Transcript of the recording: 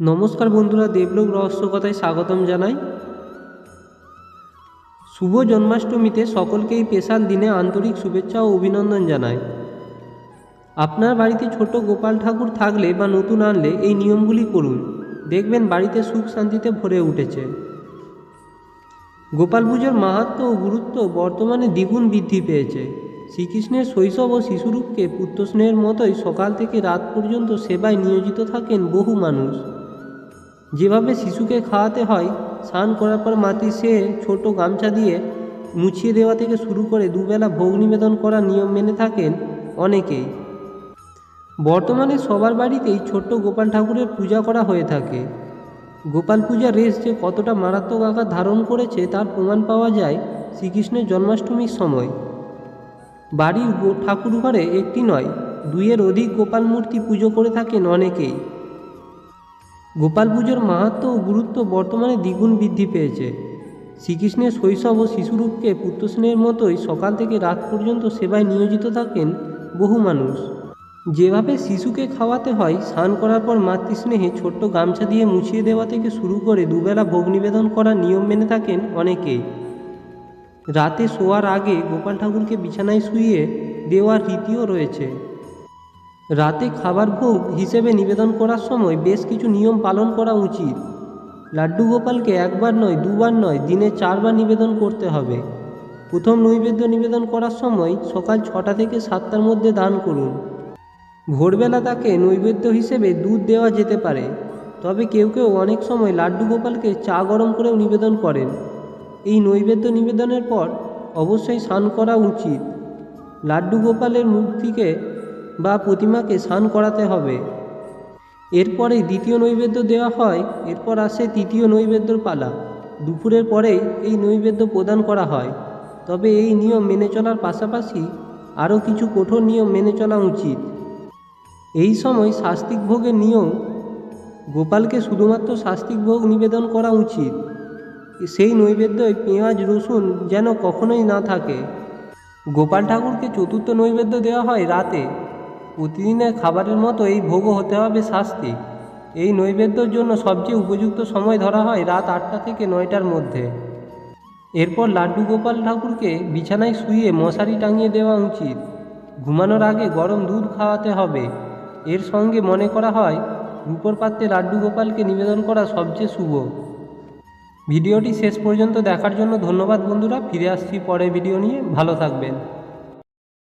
নমস্কার বন্ধুরা, দেবলোক রহস্য কথায় স্বাগতম জানাই। শুভ জন্মাষ্টমীতে সকলকেই স্পেশাল দিনে আন্তরিক শুভেচ্ছা ও অভিনন্দন জানাই। আপনার বাড়িতে ছোট গোপাল ঠাকুর থাকলে বা নতুন আনলে এই নিয়মগুলি করুন। দেখবেন বাড়িতে সুখ শান্তিতে ভরে উঠেছে। গোপাল পুজোর মাহাত্ম্য ও গুরুত্ব বর্তমানে দ্বিগুণ বৃদ্ধি পেয়েছে। শ্রীকৃষ্ণের শৈশব ও শিশুরূপকে পুত্রস্নেহের মতোই সকাল থেকে রাত পর্যন্ত সেবায় নিয়োজিত থাকেন বহু মানুষ। যেভাবে শিশুকে খাওয়াতে হয়, স্নান করার পর মাটি সে ছোট গামছা দিয়ে মুছিয়ে দেওয়া থেকে শুরু করে দুবেলা ভোগ নিবেদন করার নিয়ম মেনে থাকেন অনেকেই। বর্তমানে সবার বাড়িতেই ছোট্ট গোপাল ঠাকুরের পূজা করা হয়ে থাকে। গোপাল পূজার রেস যে কতটা মারাত্মক আকার ধারণ করেছে, তার প্রমাণ পাওয়া যায় শ্রীকৃষ্ণের জন্মাষ্টমীর সময়। বাড়ির ঠাকুর ঘরে একটি নয়, দুইয়ের অধিক গোপাল মূর্তি পুজো করে থাকেন অনেকেই। গোপাল পুজোর মাহাত্ম ও গুরুত্ব বর্তমানে দ্বিগুণ বৃদ্ধি পেয়েছে। শ্রীকৃষ্ণের শৈশব ও শিশুরূপকে পুত্রস্নেহের মতোই সকাল থেকে রাত পর্যন্ত সেবায় নিয়োজিত থাকেন বহু মানুষ। যেভাবে শিশুকে খাওয়াতে হয়, স্নান করার পর মাতৃস্নেহে ছোট্ট গামছা দিয়ে মুছিয়ে দেওয়া থেকে শুরু করে দুবেলা ভোগ নিবেদন করার নিয়ম মেনে থাকেন অনেকেই রাতে শোয়ার আগে গোপাল ঠাকুরকে বিছানায় শুইয়ে দেওয়ার রীতিও রয়েছে। রাতে খাবার ভোগ হিসেবে নিবেদন করার সময় বেশ কিছু নিয়ম পালন করা উচিত। লাড্ডু গোপালকে একবার নয়, দুবার নয়, দিনে চারবার নিবেদন করতে হবে। প্রথম নৈবেদ্য নিবেদন করার সময় সকাল ছটা থেকে সাতটার মধ্যে দান করুন। ভোরবেলা তাকে নৈবেদ্য হিসেবে দুধ দেওয়া যেতে পারে। তবে কেউ কেউ অনেক সময় লাড্ডু গোপালকে চা গরম করেও নিবেদন করেন। এই নৈবেদ্য নিবেদনের পর অবশ্যই স্নান করা উচিত। লাড্ডু গোপালের মূর্তিকে বা প্রতিমাকে স্নান করাতে হবে। এরপরে দ্বিতীয় নৈবেদ্য দেওয়া হয়, এরপর আসে তৃতীয় নৈবেদ্যর পালা। দুপুরের পরেই এই নৈবেদ্য প্রদান করা হয়। তবে এই নিয়ম মেনে চলার পাশাপাশি আরও কিছু কঠোর নিয়ম মেনে চলা উচিত। এই সময় শাস্তিক ভোগের নিয়ম, গোপালকে শুধুমাত্র শাস্তিক ভোগ নিবেদন করা উচিত। সেই নৈবেদ্যয় পেঁয়াজ, রসুন যেন কখনোই না থাকে। গোপাল ঠাকুরকে চতুর্থ নৈবেদ্য দেওয়া হয় রাতে। প্রতিদিনের খাবারের মতো এই ভোগও হতে হবে শাস্তি। এই নৈবেদ্যর জন্য সবচেয়ে উপযুক্ত সময় ধরা হয় রাত আটটা থেকে নয়টার মধ্যে। এরপর লাড্ডু গোপাল ঠাকুরকে বিছানায় শুয়ে মশারি টাঙিয়ে দেওয়া উচিত। ঘুমানোর আগে গরম দুধ খাওয়াতে হবে। এর সঙ্গে মনে করা হয়, রূপর পাত্রে লাড্ডু গোপালকে নিবেদন করা সবচেয়ে শুভ। ভিডিওটি শেষ পর্যন্ত দেখার জন্য ধন্যবাদ বন্ধুরা। ফিরে আসছি পরে ভিডিও নিয়ে। ভালো থাকবেন।